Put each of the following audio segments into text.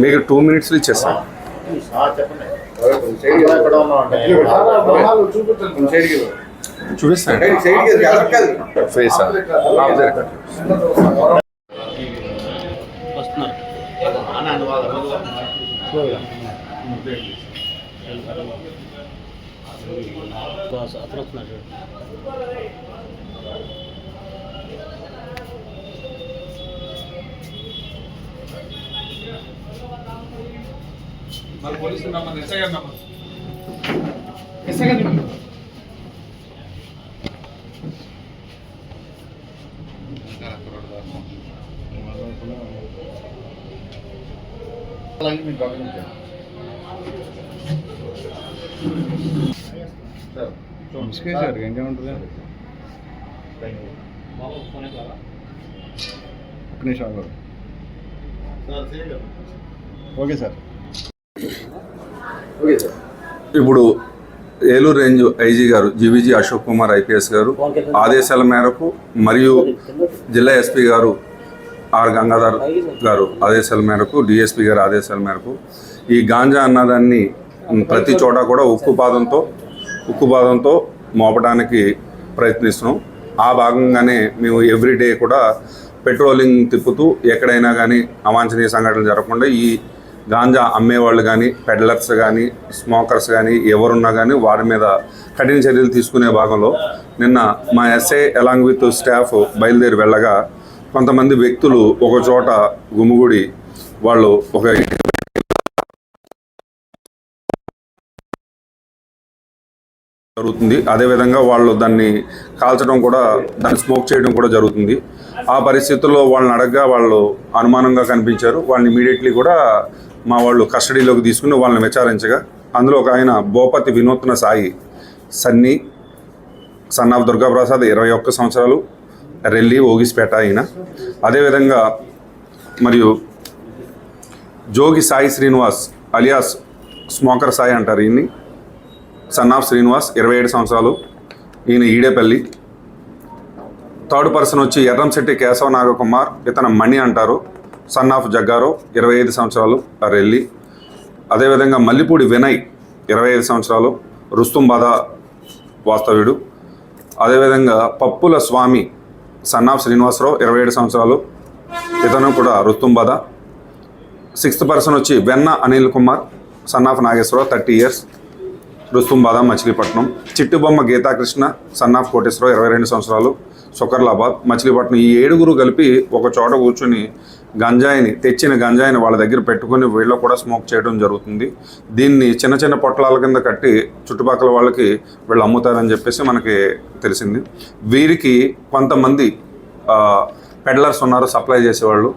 మీకు టూ మినిట్స్లో ఇచ్చేస్తాను చూపిస్తాను. ఫేస్ అతను వస్తున్నాడు మరి పోలీసులు నమ్మని ఎస్ఐ గారు నమ్మని ఎస్ఐ గారు నమ్మని ఓకే సార్. ఇప్పుడు ఏలూరు రేంజ్ ఐజీ గారు జీవీజీ అశోక్ కుమార్ ఐపీఎస్ గారు ఆదేశాల మేరకు మరియు జిల్లా ఎస్పీ గారు ఆర్ గంగాధర్ గారు ఆదేశాల మేరకు డిఎస్పీ గారి ఆదేశాల మేరకు ఈ గాంజా అన్నదాన్ని ప్రతి చోట కూడా ఉక్కుపాదంతో ఉక్కుపాదంతో మోపడానికి ప్రయత్నిస్తున్నాం. ఆ భాగంగానే మేము ఎవ్రీడే కూడా పెట్రోలింగ్ తిప్పుతూ ఎక్కడైనా కానీ అవాంఛనీయ సంఘటనలు జరగకుండా ఈ గాంజా అమ్మేవాళ్ళు కానీ పెడ్లర్స్ కానీ స్మోకర్స్ కానీ ఎవరున్నా కానీ వారి మీద కఠిన చర్యలు తీసుకునే భాగంలో నిన్న మా ఎస్ఐ ఎలాంగ్ విత్ స్టాఫ్ బయలుదేరి వెళ్ళగా కొంతమంది వ్యక్తులు ఒక చోట గుమిగూడి వాళ్ళు ఒక జరుగుతుంది. అదేవిధంగా వాళ్ళు దాన్ని కాల్చడం కూడా దాన్ని స్మోక్ చేయడం కూడా జరుగుతుంది. ఆ పరిస్థితుల్లో వాళ్ళని అడగగా వాళ్ళు అనుమానంగా కనిపించారు. వాళ్ళని ఇమీడియట్లీ కూడా మా వాళ్ళు కస్టడీలోకి తీసుకుని వాళ్ళని విచారించగా అందులో ఒక ఆయన భూపతి వినూత్న సాయి సన్నీ సన్ ఆఫ్ దుర్గాప్రసాద్ ఇరవై ఒక్క సంవత్సరాలు రెల్లి ఓగిస్పేట ఆయన అదేవిధంగా మరియు జోగి సాయి శ్రీనివాస్ అలియాస్ స్మోకర్ సాయి అంటారు ఈయన్ని. సన్ ఆఫ్ శ్రీనివాస్ ఇరవై ఏడు సంవత్సరాలు ఈయన ఈడేపల్లి. థర్డ్ పర్సన్ వచ్చి ఎర్రంశెట్టి కేశవ నాగకుమార్ ఇతను మణి అంటారు. సన్ ఆఫ్ జగ్గారో ఇరవై ఐదు సంవత్సరాలు రెల్లి అదేవిధంగా మల్లిపూడి వినయ్ ఇరవై ఐదు సంవత్సరాలు రుస్తుంబాధ వాస్తవ్యుడు. అదేవిధంగా పప్పుల స్వామి సన్ ఆఫ్ శ్రీనివాసరావు ఇరవై ఏడు సంవత్సరాలు ఇతను కూడా రుస్తుంబాధ సిక్స్త్ పర్సన్ వచ్చి Venna Anil Kumar son of Nageswararao thirty years Rustumbada Machilipatnam. Chittubomma Geethakrishna son of Koteswararao ఇరవై రెండు సంవత్సరాలు సుకర్లాబాద్ మచిలీపట్నం ఈ ఏడుగురు కలిపి ఒక చోట కూర్చుని గంజాయిని తెచ్చిన గంజాయిని వాళ్ళ దగ్గర పెట్టుకొని వీళ్ళు కూడా స్మోక్ చేయడం జరుగుతుంది. దీన్ని చిన్న చిన్న పొట్లాల కింద కట్టి చుట్టుపక్కల వాళ్ళకి వీళ్ళు అమ్ముతారని చెప్పేసి మనకి తెలిసింది. వీరికి కొంతమంది పెడ్లర్స్ ఉన్నారు సప్లై చేసేవాళ్ళు.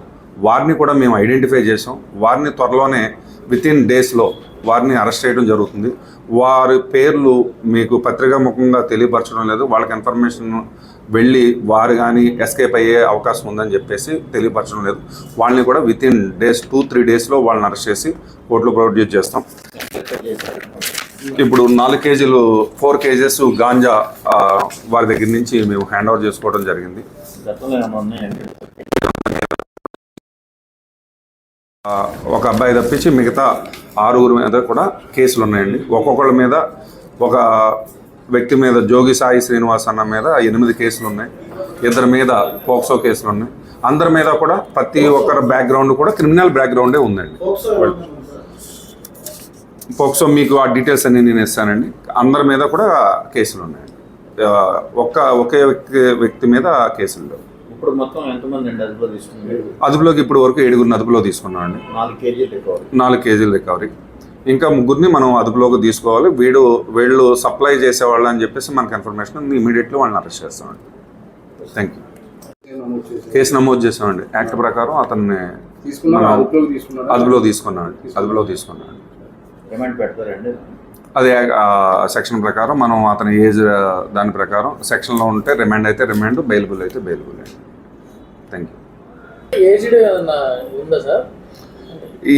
వారిని కూడా మేము ఐడెంటిఫై చేసాం వారిని త్వరలోనే విత్ ఇన్ డేస్లో వారిని అరెస్ట్ చేయడం జరుగుతుంది. వారి పేర్లు మీకు పత్రికా ముఖంగా తెలియపరచడం లేదు. వాళ్ళకి ఇన్ఫర్మేషన్ వెళ్ళి వారు కానీ ఎస్కేప్ అయ్యే అవకాశం ఉందని చెప్పేసి తెలియపరచడం లేదు. వాళ్ళని కూడా with in days two three డేస్లో వాళ్ళని అరెస్ట్ చేసి కోర్టులో ప్రొడ్యూస్ చేస్తాం. ఇప్పుడు నాలుగు కేజీలు ఫోర్ కేజెస్ గాంజా వారి దగ్గర నుంచి మేము హ్యాండ్ ఓవర్ చేసుకోవడం జరిగింది గతంలో ఏమన్నా ఉన్నాయండి ఆ, ఒక అబ్బాయి తప్పించి మిగతా ఆరుగురు మీద కూడా కేసులు ఉన్నాయండి. ఒక్కొక్కళ్ళ మీద ఒక వ్యక్తి మీద జోగి సాయి శ్రీనివాస్ అన్న మీద ఎనిమిది కేసులు ఉన్నాయి. ఇద్దరి మీద పోక్సో కేసులు ఉన్నాయి. అందరి మీద కూడా ప్రతి ఒక్కరి బ్యాక్గ్రౌండ్ కూడా క్రిమినల్ బ్యాక్గ్రౌండే ఉందండి. పోక్సో మీకు ఆ డీటెయిల్స్ అన్ని నేను ఇస్తానండి. అందరి మీద కూడా కేసులు ఉన్నాయండి ఒక్క ఒకే వ్యక్తి వ్యక్తి మీద కేసులు లేవు. ఇప్పుడు మొత్తం ఎంతమంది అండి అదుపులో తీసుకున్నారు? అదుపులోకి ఇప్పుడు వరకు ఏడుగురిని అదుపులో తీసుకున్నామండి. నాలుగు కేజీలు రికవరీ. నాలుగు కేజీలు రికవరీ. ఇంకా ముగ్గురిని మనం అదుపులోకి తీసుకోవాలి. వీడు వీళ్ళు సప్లై చేసేవాళ్ళు అని చెప్పేసి మనకు ఇన్ఫర్మేషన్ ఇమీడియట్లీ వాళ్ళని అరెస్ట్ చేస్తామండి. థ్యాంక్ యూ కేసు నమోదు చేసామండి. యాక్ట్ ప్రకారం అతన్ని అదుపులో తీసుకున్నామండి. అదుపులో తీసుకున్నామండి. అదే సెక్షన్ ప్రకారం మనం అతని ఏజ్ దాని ప్రకారం సెక్షన్లో ఉంటే రిమాండ్ అయితే రిమాండ్ బెయిలబుల్ అయితే బెయిలబుల్ అండి. థ్యాంక్ యూ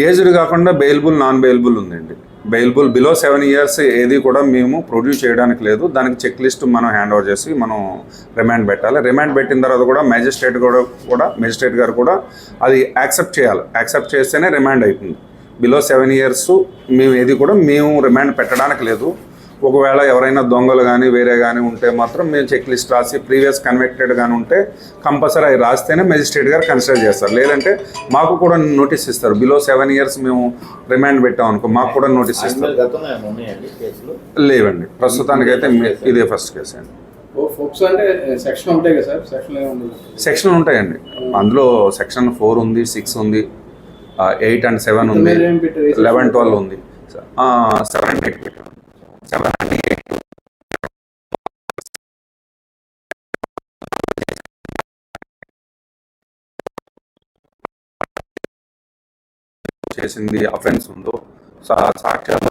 ఏజ్డ్ కాకుండా బెయిలబుల్ నాన్ బెయిలబుల్ ఉందండి. బెయిల్బుల్ బిలో సెవెన్ ఇయర్స్ ఏది కూడా మేము ప్రొడ్యూస్ చేయడానికి లేదు. దానికి చెక్ లిస్ట్ మనం హ్యాండ్ ఓవర్ చేసి మనం రిమాండ్ పెట్టాలి. రిమాండ్ పెట్టిన తర్వాత కూడా మేజిస్ట్రేట్ కూడా కూడా మేజిస్ట్రేట్ గారు కూడా అది యాక్సెప్ట్ చేయాలి. యాక్సెప్ట్ చేస్తేనే రిమాండ్ అవుతుంది బిలో సెవెన్ ఇయర్స్ మేము ఏది కూడా మేము రిమాండ్ పెట్టడానికి లేదు. ఒకవేళ ఎవరైనా దొంగలు కానీ వేరే కానీ ఉంటే మాత్రం మేము చెక్ లిస్ట్ రాసి ప్రీవియస్ కన్వెక్టెడ్ కానీ ఉంటే కంపల్సరీ అవి రాస్తేనే మెజిస్ట్రేట్ గారు కన్సిడర్ చేస్తారు. లేదంటే మాకు కూడా నోటీస్ ఇస్తారు. బిలో సెవెన్ ఇయర్స్ మేము రిమాండ్ పెట్టాం అనుకో మాకు కూడా నోటీస్ ఇస్తారు. లేవండి. ప్రస్తుతానికైతే మే- ఇదే ఫస్ట్ కేసు అండి. ఓ ఫోక్స్ అంటే సెక్షన్ ఉంటాయండి. అందులో సెక్షన్ ఫోర్ ఉంది సిక్స్ ఉంది ఎయిట్ అండ్ సెవెన్ ఉంది? లెవెన్ ట్వెల్వ్ ఉంది. సెవెన్ ఎయిట్ సెవెన్ ఎయిట్ చేసింది అఫెన్స్ ఉందో సాక్ష్యాలు